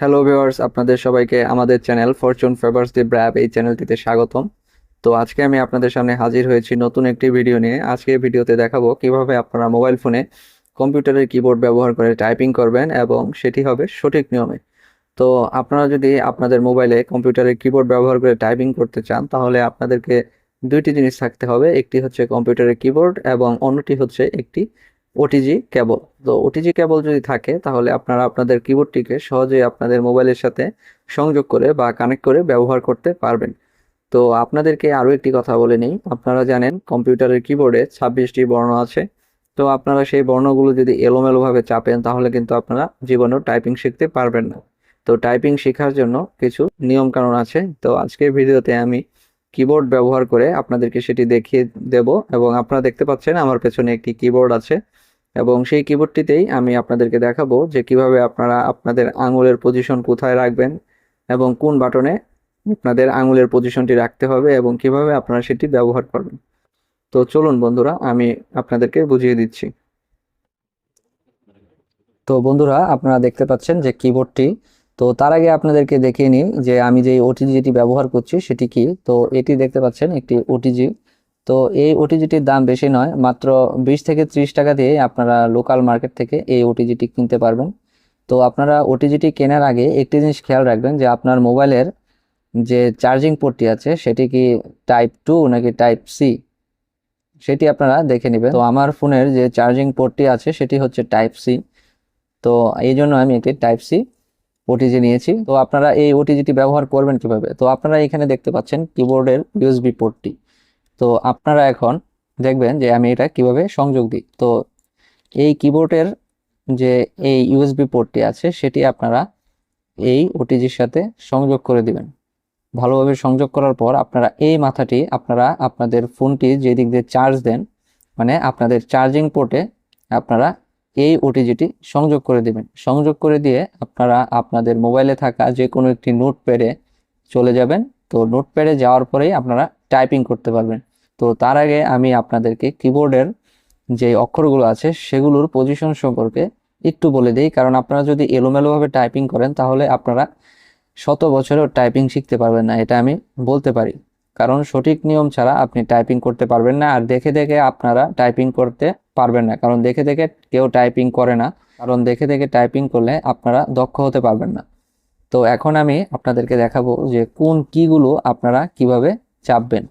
Hello viewers আপনাদের সবাইকে আমাদের channel fortune favours the brave এই চ্যানেলটিতে স্বাগতম। তো আজকে আমি আপনাদের সামনে হাজির হয়েছি নতুন একটি ভিডিও নিয়ে। আজকে ভিডিওতে দেখাবো কীভাবে আপনারা মোবাইল ফোনে কম্পিউটারের কিবোর্ড ব্যবহার করে টাইপিং করবেন এবং সেটি হবে সঠিক নিয়মে। তো আপনারা যদি আপনাদের মোবাইলে কম্পিউটারের কিবোর্ড ব্যবহার করে টাইপিং করতে চান, তাহলে আপনাদেরকে দুইটি জিনিস থাকতে হবে। একটি হচ্ছে কম্পিউটারের কিবোর্ড এবং অন্যটি হচ্ছে একটি ওটিজি কেবল তো ওটিজি কেবল যদি থাকে, তাহলে আপনারা আপনাদের কিবোর্ডটিকে সহজেই আপনাদের মোবাইলের সাথে সংযোগ করে বা কানেক্ট করে ব্যবহার করতে পারবেন। তো আপনাদেরকে আরও একটি কথা বলে নিই। আপনারা জানেন, কম্পিউটারের কিবোর্ডে ছাব্বিশটি বর্ণ আছে। তো আপনারা সেই বর্ণগুলো যদি এলোমেলোভাবে চাপেন, তাহলে কিন্তু আপনারা জীবনেও টাইপিং শিখতে পারবেন না। তো টাইপিং শেখার জন্য কিছু নিয়ম কানুন আছে। তো আজকের ভিডিওতে আমি কিবোর্ড ব্যবহার করে আপনাদেরকে সেটি দেখিয়ে দেব এবং আপনারা দেখতে পাচ্ছেন, আমার পেছনে একটি কিবোর্ড আছে। এবং সেই কিবোর্ডটিতেই আমি আপনাদেরকে দেখাবো যে কীভাবে আপনারা আপনাদের আঙুলের পজিশন কোথায় রাখবেন এবং কোন বাটনে আপনাদের আঙুলের পজিশনটি রাখতে হবে এবং কীভাবে আপনারা সেটি ব্যবহার করবেন। তো চলুন বন্ধুরা, আমি আপনাদেরকে বুঝিয়ে দিচ্ছি। তো বন্ধুরা, আপনারা দেখতে পাচ্ছেন যে কিবোর্ডটি তো তার আগে আপনাদেরকে দেখিয়ে নিই যে আমি যে ওটিজিটি ব্যবহার করছি সেটি কি? তো এটি দেখতে পাচ্ছেন একটি ওটিজি তো এই ওটিজিটির দাম বেশি নয়, মাত্র বিশ থেকে ত্রিশ টাকা দিয়ে আপনারা লোকাল মার্কেট থেকে এই ওটিজিটি কিনতে পারবেন। তো আপনারা ওটিজিটি কেনার আগে একটি জিনিস খেয়াল রাখবেন যে আপনার মোবাইলের যে চার্জিং পোর্টটি আছে, সেটি কি টাইপ টু নাকি টাইপ সি সেটি আপনারা দেখে নেবেন। তো আমার ফোনের যে চার্জিং পোর্টটি আছে, সেটি হচ্ছে টাইপ সি তো এই জন্য আমি একটি টাইপ সি ওটিজি নিয়েছি। তো আপনারা এই ওটিজিটি ব্যবহার করবেন কীভাবে? তো আপনারা এখানে দেখতে পাচ্ছেন কিবোর্ডের ইউএসবি পোর্টটি তো আপনারা এখন দেখবেন যে আমি এটা কীভাবে সংযোগ দিই। তো এই কিবোর্ডের যে এই ইউএসবি পোর্টটি আছে, সেটি আপনারা এই ওটিজির সাথে সংযোগ করে দিবেন। ভালোভাবে সংযোগ করার পর আপনারা এই মাথাটি আপনারা আপনাদের ফোনটি যে দিক দিয়ে চার্জ দেন মানে আপনাদের চার্জিং পোর্টে আপনারা এই ওটিজিটি সংযোগ করে দিবেন। সংযোগ করে দিয়ে আপনারা আপনাদের মোবাইলে থাকা যে কোনো একটি নোট প্যাডে চলে যাবেন। তো নোট প্যাডে যাওয়ার পরেই আপনারা টাইপিং করতে পারবেন। তো তার আগে আমি আপনাদেরকে কিবোর্ডের যে অক্ষরগুলো আছে সেগুলোর পজিশন সম্পর্কে একটু বলে দিই। কারণ আপনারা যদি এলোমেলোভাবে টাইপিং করেন, তাহলে আপনারা শত বছরেও টাইপিং শিখতে পারবেন না, এটা আমি বলতে পারি। কারণ সঠিক নিয়ম ছাড়া আপনি টাইপিং করতে পারবেন না, আর দেখে দেখে আপনারা টাইপিং করতে পারবেন না। কারণ দেখে দেখে কেউ টাইপিং করে না। কারণ দেখে দেখে টাইপিং করলে আপনারা দক্ষ হতে পারবেন না। তো এখন আমি আপনাদেরকে দেখাবো যে কোন কিগুলো আপনারা কীভাবে চাপবেন।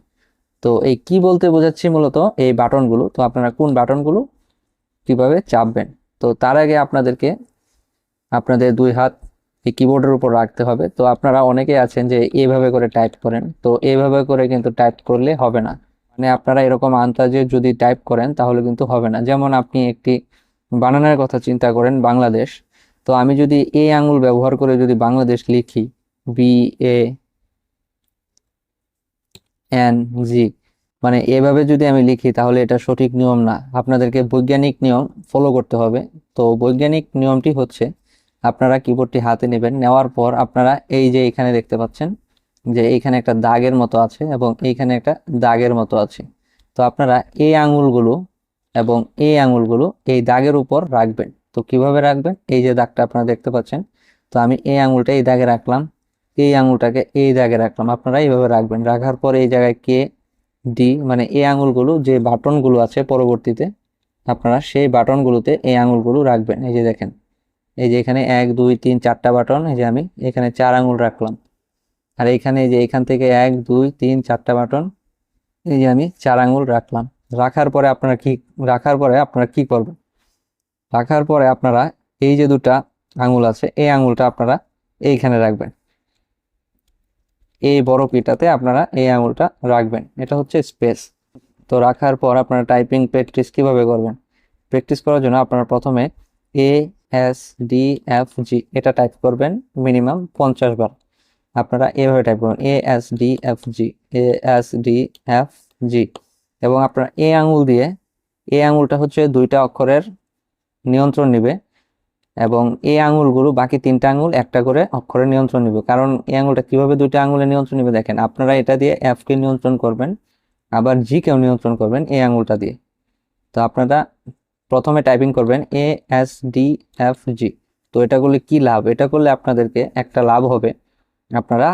তো এই কি বলতে বোঝাচ্ছি মূলত এই বাটনগুলো, তো আপনারা কোন বাটনগুলো কীভাবে চাপবেন? তো তার আগে আপনাদেরকে আপনাদের দুই হাত এই কিবোর্ডের উপর রাখতে হবে। তো আপনারা অনেকে আছেন যে এইভাবে করে টাইপ করেন, তো এইভাবে করে কিন্তু টাইপ করলে হবে না। মানে আপনারা এরকম আন্দাজে যদি টাইপ করেন তাহলে কিন্তু হবে না। যেমন আপনি একটি বানানের কথা চিন্তা করেন, বাংলাদেশ। তো আমি যদি এ আঙুল ব্যবহার করে যদি বাংলাদেশ লিখি বি এ এন জি মানে এভাবে যদি আমি লিখি, তাহলে এটা সঠিক নিয়ম না। আপনাদেরকে বৈজ্ঞানিক নিয়ম ফলো করতে হবে। তো বৈজ্ঞানিক নিয়মটি হচ্ছে, আপনারা কিবোর্ডটি হাতে নেবেন, নেওয়ার পর আপনারা এই যে এখানে দেখতে পাচ্ছেন, যে এইখানে একটা দাগের মতো আছে এবং এইখানে একটা দাগের মতো আছে। তো আপনারা এই আঙুলগুলো এবং এই আঙুলগুলো এই দাগের উপর রাখবেন। তো কীভাবে রাখবেন? এই যে দাগটা আপনারা দেখতে পাচ্ছেন, তো আমি এই আঙুলটা এই দাগে রাখলাম। এই আঙুলটাকে এই জায়গায় রাখলাম। আপনারা এইভাবে রাখবেন। রাখার পর এই জায়গায় কে, ডি মানে এই আঙুলগুলো, যে বাটনগুলো আছে পরবর্তীতে, আপনারা সেই বাটনগুলোতে এই আঙুলগুলো রাখবেন। এই যে দেখেন, এই যে এখানে এক, দুই, তিন, চারটা বাটন, এই যে আমি এখানে চার আঙুল রাখলাম। আর এখানে এই যে এখান থেকে এক, দুই, তিন, চারটা বাটন, এই যে আমি চার আঙুল রাখলাম। রাখার পরে আপনারা কি, রাখার পরে আপনারা কি করবেন? রাখার পরে আপনারা এই যে দুটা আঙুল আছে, এই আঙুলটা আপনারা এইখানে রাখবেন। এই বড় পিটাতে আপনারা এই আঙুলটা রাখবেন। এটা হচ্ছে স্পেস তো রাখার পর আপনারা টাইপিং প্র্যাকটিস কীভাবে করবেন? প্র্যাকটিস করার জন্য আপনারা প্রথমে A S D F G এটা টাইপ করবেন মিনিমাম পঞ্চাশ বার। আপনারা এভাবে টাইপ করবেন। A S D F G A S D F G এবং আপনারা এ আঙুল দিয়ে এ আঙুলটা হচ্ছে দুইটা অক্ষরের নিয়ন্ত্রণ নিবে। এবং এই আঙুলগুলো, বাকি তিনটা আঙুল একটা করে অক্ষরে নিয়ন্ত্রণ নিবে। কারণ এই আঙুলটা কীভাবে দুইটা আঙুলে নিয়ন্ত্রণ নিবে দেখেন, আপনারা এটা দিয়ে এফ কে নিয়ন্ত্রণ করবেন, আবার জি কেও নিয়ন্ত্রণ করবেন এই আঙুলটা দিয়ে। তো আপনারা প্রথমে টাইপিং করবেন A S D F G তো এটা করলে কি লাভ? এটা করলে আপনাদেরকে একটা লাভ হবে। আপনারা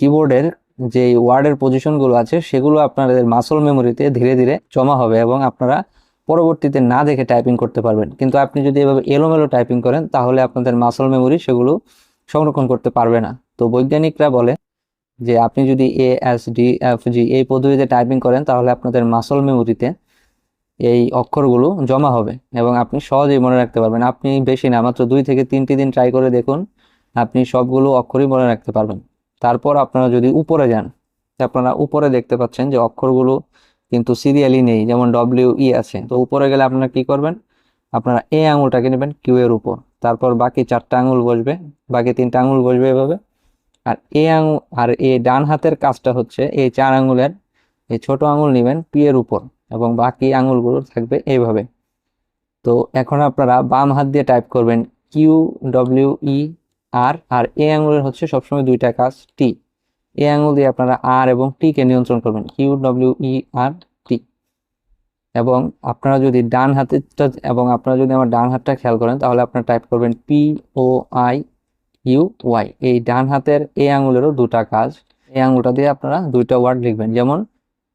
কিবোর্ডের যে ওয়ার্ডের পজিশনগুলো আছে, সেগুলো আপনাদের মাসল মেমোরিতে ধীরে ধীরে জমা হবে এবং আপনারা পরবর্তীতে না দেখে টাইপিং করতে পারবেন। কিন্তু আপনি যদি এভাবে এলোমেলো টাইপিং করেন, তাহলে আপনাদের মাসল মেমোরি সেগুলো সংরক্ষণ করতে পারবে না। তো বৈজ্ঞানিকরা বলে যে, আপনি যদি A S D F G এই পদ্ধতিতে টাইপিং করেন, তাহলে আপনাদের মাসল মেমোরিতে এই অক্ষরগুলো জমা হবে এবং আপনি সহজেই মনে রাখতে পারবেন। আপনি বেশি না, মাত্র দুই থেকে তিনটি দিন ট্রাই করে দেখুন, আপনি সবগুলো অক্ষরই মনে রাখতে পারবেন। তারপর আপনারা যদি উপরে যান, আপনারা উপরে দেখতে পাচ্ছেন যে অক্ষরগুলো কিন্তু সিরিয়ালি নেই, যেমন ডব্লিউ ই আছে। তো উপরে গেলে আপনারা কি করবেন? আপনারা এ আঙুলটাকে নেবেন কিউ এর উপর। তারপর বাকি চারটা আঙুল বসবে। বাকি তিনটা আঙুল বসবে এভাবে। আর এ আঙুল আর এ ডান হাতের কাজটা হচ্ছে এই চার আঙুলের এই ছোট আঙুল নেবেন পি এর উপর এবং বাকি আঙুলগুলো থাকবে এইভাবে তো এখন আপনারা বাম হাত দিয়ে টাইপ করবেন কিউ ডব্লিউ ই আর আর এ আঙুলের হচ্ছে সবসময় দুইটা কাজ টি এ আঙুল দিয়ে আপনারা আর এবং টি কে নিয়ন্ত্রণ করবেন কিউ ডব্লিউ ই আর টি এবং আপনারা যদি ডান হাতেরটা, এবং আপনারা যদি আমার ডান হাতটা খেয়াল করেন, তাহলে আপনারা টাইপ করবেন P O I U Y এই ডান হাতের এ আঙুলেরও দুটা কাজ। এই আঙুলটা দিয়ে আপনারা দুইটা ওয়ার্ড লিখবেন, যেমন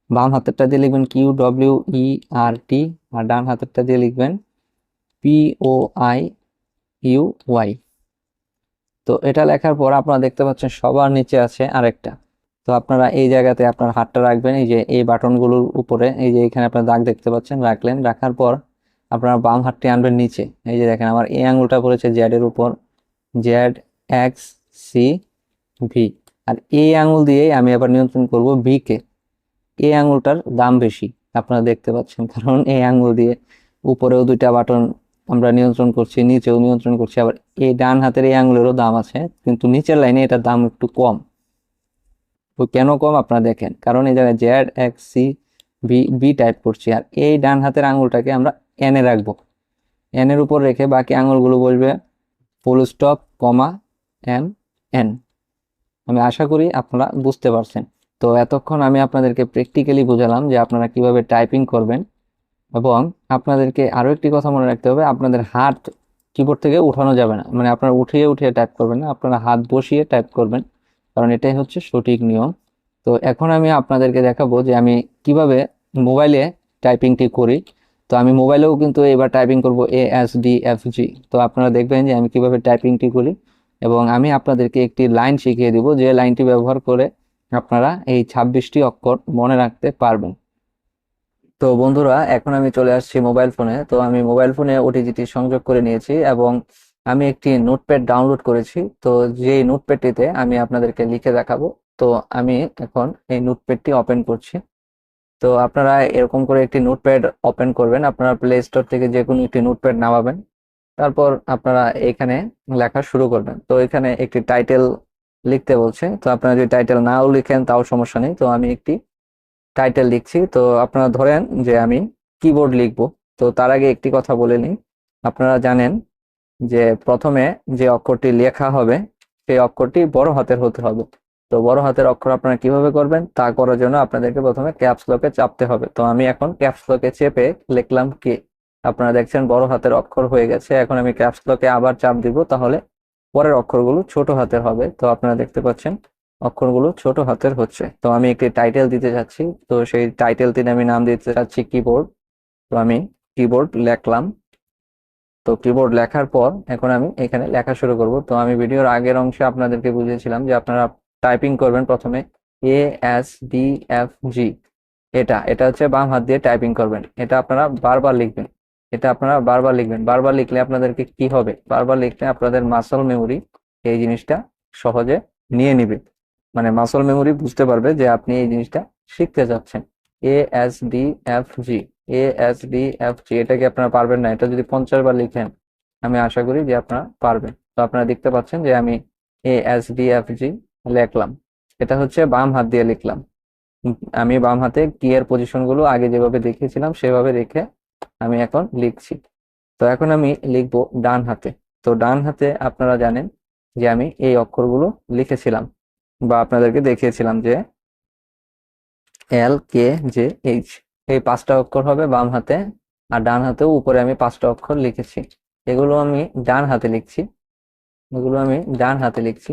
বাম হাতেরটা দিয়ে লিখবেন কিউ ডব্লিউ ই আর টি আর ডান হাতেরটা দিয়ে লিখবেন P O I U Y তো এটা লেখার পর আপনারা দেখতে পাচ্ছেন সবার নিচে আছে আরেকটা। তো আপনারা এই জায়গাতে আপনার হাতটা রাখবেন, এই যে এই বাটনগুলোর উপরে, এই যে এখানে আপনার দাগ দেখতে পাচ্ছেন, রাখলেন। রাখার পর আপনারা বাম হাতটি আনবেন নিচে। এই যে দেখেন আমার এই আঙুলটা পড়েছে জ্যাড এর উপর। জ্যাড এক্স সি ভি আর এই আঙুল দিয়েই আমি আবার নিয়ন্ত্রণ করব ভি কে। এই আঙুলটার দাম বেশি, আপনারা দেখতে পাচ্ছেন। কারণ এই আঙুল দিয়ে উপরেও দুইটা বাটন আমরা নিয়ন্ত্রণ করছি, নিচেও নিয়ন্ত্রণ করছি, আবার এই ডান হাতের এই আঙুলেরও দাম আছে, কিন্তু নিচের লাইনে এটার দাম একটু কম। তো কেন কম আপনারা দেখেন? কারণ এই জায়গায় Z X C B B type করছি, আর এই ডান হাতের আঙুলটাকে আমরা এনে রাখব। এনের উপর রেখে বাকি আঙুলগুলো বলবে full stop comma M N আমি আশা করি আপনারা বুঝতে পারছেন। তো এতক্ষণ আমি আপনাদেরকে প্র্যাকটিক্যালি বোঝালাম যে আপনারা কীভাবে টাইপিং করবেন। এবং আপনাদেরকে আরও একটি কথা মনে রাখতে হবে, আপনাদের হাত কিবোর্ড থেকে উঠানো যাবে না। মানে আপনারা উঠিয়ে উঠিয়ে টাইপ করবেন না, আপনারা হাত বসিয়ে টাইপ করবেন, কারণ এটাই হচ্ছে সঠিক নিয়ম। তো এখন আমি আপনাদেরকে দেখাবো যে আমি কীভাবে মোবাইলে টাইপিংটি করি। তো আমি মোবাইলেও কিন্তু এবার টাইপিং করব A S D F G তো আপনারা দেখবেন যে আমি কীভাবে টাইপিংটি করি এবং আমি আপনাদেরকে একটি লাইন শিখিয়ে দিব, যে লাইনটি ব্যবহার করে আপনারা এই ছাব্বিশটি অক্ষর মনে রাখতে পারবেন। তো বন্ধুরা, এখন আমি চলে আসছি মোবাইল ফোনে তো আমি মোবাইল ফোনে ওটিজিটি সংযোগ করে নিয়েছি এবং আমি একটি নোটপ্যাড ডাউনলোড করেছি। তো যে নোটপ্যাডটিতে আমি আপনাদেরকে লিখে দেখাবো, তো আমি এখন এই নোটপ্যাডটি ওপেন করছি। তো আপনারা এরকম করে একটি নোটপ্যাড ওপেন করবেন। আপনারা প্লে স্টোর থেকে যে কোনো একটি নোটপ্যাড নামাবেন। তারপর আপনারা এখানে লেখা শুরু করবেন। তো এখানে একটি টাইটেল লিখতে বলছে। তো আপনারা যদি টাইটেল নাও লিখেন, তাও সমস্যা নেই। তো আমি একটি টাইটেল লিখছি। তো আপনারা ধরেন যে আমি কিবোর্ড লিখব। তো তার আগে একটি কথা বলে নিই। আপনারা জানেন যে প্রথমে যে অক্ষরটি লেখা হবে, সেই অক্ষরটি বড় হাতের হতে হবে। তো বড় হাতের অক্ষর আপনারা কীভাবে করবেন? তা করার জন্য আপনাদেরকে প্রথমে ক্যাপস লকে চাপতে হবে। তো আমি এখন ক্যাপস লকে চেপে লিখলাম কে? আপনারা দেখছেন বড় হাতের অক্ষর হয়ে গেছে। এখন আমি ক্যাপস লকে আবার চাপ দিব, তাহলে পরের অক্ষরগুলো ছোট হাতের হবে। তো আপনারা দেখতে পাচ্ছেন অক্ষরগুলো ছোট হাতের হচ্ছে। তো আমি একটি টাইটেল দিতে যাচ্ছি। তো সেই টাইটেলটির আমি নাম দিতে চাচ্ছি কিবোর্ড তো আমি কিবোর্ড লেখলাম। তো কিবোর্ড লেখার পর এখন আমি এখানে লেখা শুরু করব। তো আমি ভিডিওর আগের অংশে আপনাদেরকে বুঝিয়েছিলাম যে আপনারা টাইপিং করবেন প্রথমে A S D F G এটা এটা হচ্ছে বাম হাত দিয়ে টাইপিং করবেন। এটা আপনারা বারবার লিখবেন। এটা আপনারা বারবার লিখবেন। বারবার লিখলে আপনাদেরকে কি হবে? বারবার লিখলে আপনাদের মাসল মেমোরি এই জিনিসটা সহজে নিয়ে নিবে। মানে মাসল মেমোরি বুঝতে পারবে যে আপনি এই জিনিসটা শিখতে যাচ্ছেন। A S D F G A S D F G এটা কি আপনারা পারবেন না? এটা যদি পঞ্চাশ বার লিখেন, আমি আশা করি যে আপনারা পারবেন। তো আপনারা দেখতে পাচ্ছেন যে আমি A S D F G লিখলাম। এটা হচ্ছে বাম হাত দিয়ে লিখলাম। আমি বাম হাতে কি এর পজিশনগুলো আগে যেভাবে দেখিয়েছিলাম, সেভাবে রেখে আমি এখন লিখছি। তো এখন আমি লিখব ডান হাতে। তো ডান হাতে আপনারা জানেন যে আমি এই অক্ষরগুলো লিখেছিলাম। বা আপনাদেরকে দেখিয়েছিলাম যে এল কে জে এইচ এই পাঁচটা অক্ষর হবে বাম হাতে আর ডান হাতেও উপরে আমি পাঁচটা অক্ষর লিখেছি। এগুলো আমি ডান হাতে লিখছি। এগুলো আমি ডান হাতে লিখছি।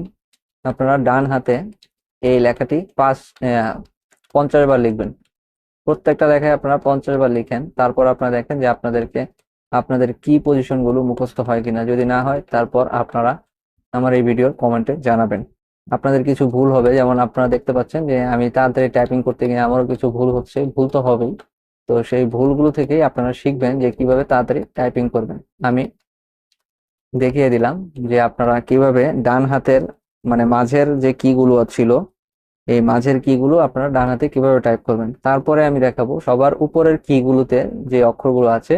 আপনারা ডান হাতে এই লেখাটি পাঁচ পঞ্চাশ বার লিখবেন। প্রত্যেকটা লেখায় আপনারা পঞ্চাশ বার লিখেন। তারপর আপনারা দেখেন যে আপনাদেরকে, আপনাদের কি পজিশনগুলো মুখস্থ হয় কিনা। যদি না হয়, তারপর আপনারা আমার এই ভিডিওর কমেন্টে জানাবেন। আপনাদের কিছু ভুল হবে। যেমন আপনারা দেখতে পাচ্ছেন যে আমি তাড়াতাড়ি টাইপিং করতে গিয়ে আমারও কিছু ভুল হচ্ছে, ভুল তো হবেই। তো সেই ভুলগুলো থেকেই আপনারা শিখবেন যে কীভাবে তাড়াতাড়ি টাইপিং করবেন। আমি দেখিয়ে দিলাম যে আপনারা কীভাবে ডান হাতের মানে মাঝের যে কিগুলো ছিল, এই মাঝের কিগুলো আপনারা ডান হাতে কীভাবে টাইপ করবেন। তারপরে আমি দেখাবো সবার উপরের কিগুলোতে যে অক্ষরগুলো আছে।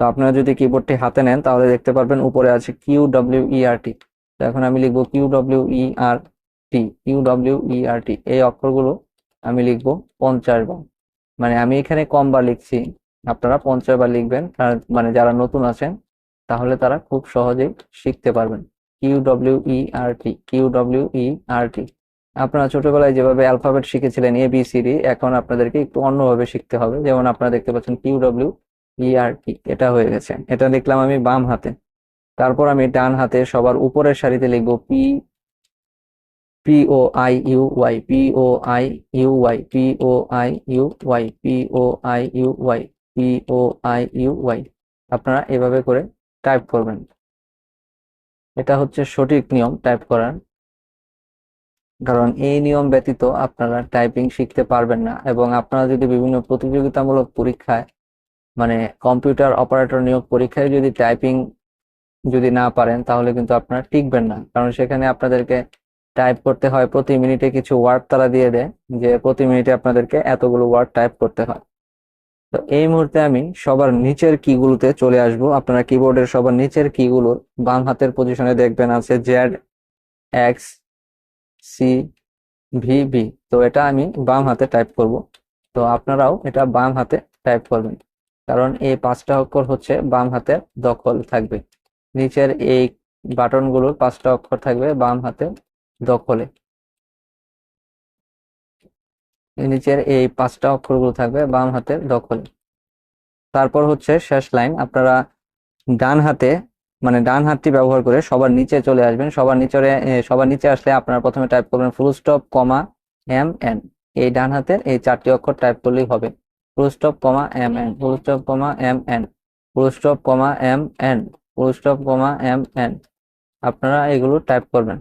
তো আপনারা যদি কিবোর্ডটি হাতে নেন তাহলে দেখতে পারবেন উপরে আছে কিউ ডব্লিউ ই আর টি তো এখন আমি লিখব Q W E R T Q W E R T এই অক্ষরগুলো আমি লিখব পঞ্চাশ বার। মানে আমি এখানে কম বার লিখছি, আপনারা পঞ্চাশ বার লিখবেন মানে যারা নতুন আছেন, তাহলে তারা খুব সহজেই শিখতে পারবেন। Q W E R T Q W E R T আপনারা ছোটবেলায় যেভাবে অ্যালফাবেট শিখেছিলেন এ বি সি ডি এখন আপনাদেরকে একটু অন্যভাবে শিখতে হবে। যেমন আপনারা দেখতে পাচ্ছেন কিউ ডব্লিউ ই আর টি এটা হয়ে গেছে। এটা লিখলাম আমি বাম হাতে। তারপর আমি ডান হাতে সবার উপরের সারিতে লিখব P P O I U Y P O I U Y P O I U Y P O I U Y P O I U Y আপনারা এভাবে করে টাইপ করবেন। এটা হচ্ছে সঠিক নিয়ম টাইপ করার। কারণ এই নিয়ম ব্যতীত আপনারা টাইপিং শিখতে পারবেন না এবং আপনারা যদি বিভিন্ন প্রতিযোগিতামূলক পরীক্ষায় মানে কম্পিউটার অপারেটর নিয়োগ পরীক্ষায় যদি টাইপিং যদি না পারেন, তাহলে কিন্তু আপনারা টিকবেন না। কারণ সেখানে আপনাদেরকে টাইপ করতে হয়, প্রতি মিনিটে কিছু ওয়ার্ড তারা দিয়ে দেয়, যে প্রতি মিনিটে আপনাদেরকে এতগুলো ওয়ার্ড টাইপ করতে হয়। তো এই মুহূর্তে আমি সবার নিচের কিগুলোতে চলে আসব। আপনারা কিবোর্ডের সবার নিচের কিগুলোর বাম হাতের পজিশনে দেখবেন আছে Z X C V B তো এটা আমি বাম হাতে টাইপ করব। তো আপনারাও এটা বাম হাতে টাইপ করবেন। কারণ এই পাঁচটা অক্ষর হচ্ছে বাম হাতের দখল থাকবে। নিচের এই বাটনগুলোর পাঁচটা অক্ষর থাকবে বাম হাতে দখলে। নিচের এই পাঁচটা অক্ষরগুলো থাকবে বাম হাতের দখলে। তারপর হচ্ছে শেষ লাইন, আপনারা ডান হাতে মানে ডান হাতটি ব্যবহার করে সবার নিচে চলে আসবেন। সবার নিচে সবার নিচে আসলে আপনারা প্রথমে টাইপ করবেন full stop comma M N এই ডান হাতের এই চারটি অক্ষর টাইপ করলেই হবে। Full stop comma M N full stop comma M N full stop comma M N full stop comma M N আপনারা এগুলো টাইপ করবেন।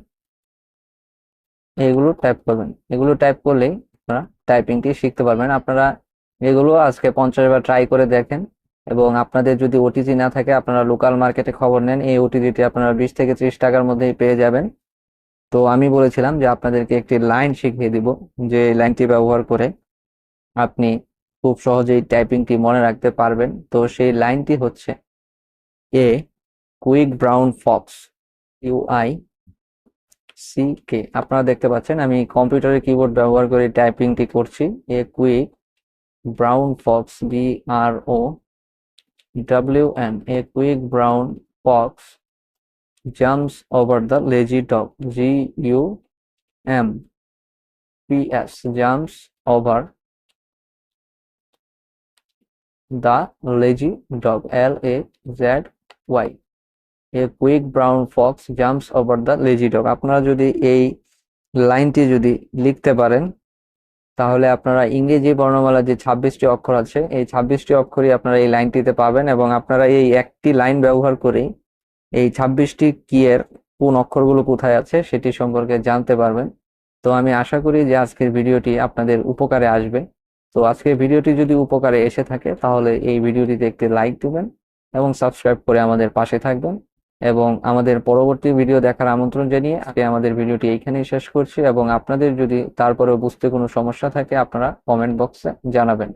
এগুলো টাইপ করবেন। এগুলো টাইপ করলেই আপনারা টাইপিংটি শিখতে পারবেন। আপনারা এগুলো আজকে পঞ্চাশ বার ট্রাই করে দেখেন এবং আপনাদের যদি ওটিজি না থাকে, আপনারা লোকাল মার্কেটে খবর নেন। এই ওটিজিটি আপনারা বিশ থেকে ত্রিশ টাকার মধ্যেই পেয়ে যাবেন। তো আমি বলেছিলাম যে আপনাদেরকে একটি লাইন শিখিয়ে দিব, যে লাইনটি ব্যবহার করে আপনি খুব সহজেই টাইপিংটি মনে রাখতে পারবেন। তো সেই লাইনটি হচ্ছে a quick brown fox U I C K আপনারা দেখতে পাচ্ছেন, আমি কম্পিউটারের কিবোর্ড ব্যবহার করে টাইপিংটি করছি। A quick brown fox B R O W N a quick brown fox jumps over the lazy dog G U M P S jumps over the lazy dog L A Z Y. a quick brown fox jumps over the lazy dog. আপনারা যদি এই লাইনটি যদি লিখতে পারেন, তাহলে আপনারা ইংরেজি বর্ণমালা যে ছাব্বিশটি অক্ষর আছে, এই ছাব্বিশটি অক্ষরই আপনারা এই লাইনটিতে পাবেন এবং আপনারা এই একটি লাইন ব্যবহার করেই এই ছাব্বিশটি কি এর, কোন অক্ষরগুলো কোথায় আছে সেটি সম্পর্কে জানতে পারবেন। তো আমি আশা করি যে আজকের ভিডিওটি আপনাদের উপকারে আসবে। তো আজকের ভিডিওটি যদি উপকারে এসে থাকে, তাহলে এই ভিডিওটিতে একটি লাইক দিবেন এবং সাবস্ক্রাইব করে আমাদের পাশে থাকবেন। এবং আমাদের পরবর্তী ভিডিও দেখার আমন্ত্রণ জানিয়ে আজকে আমাদের ভিডিওটি এইখানেই শেষ করছি এবং আপনাদের যদি তারপরেও বুঝতে কোনো সমস্যা থাকে, আপনারা কমেন্ট বক্সে জানাবেন।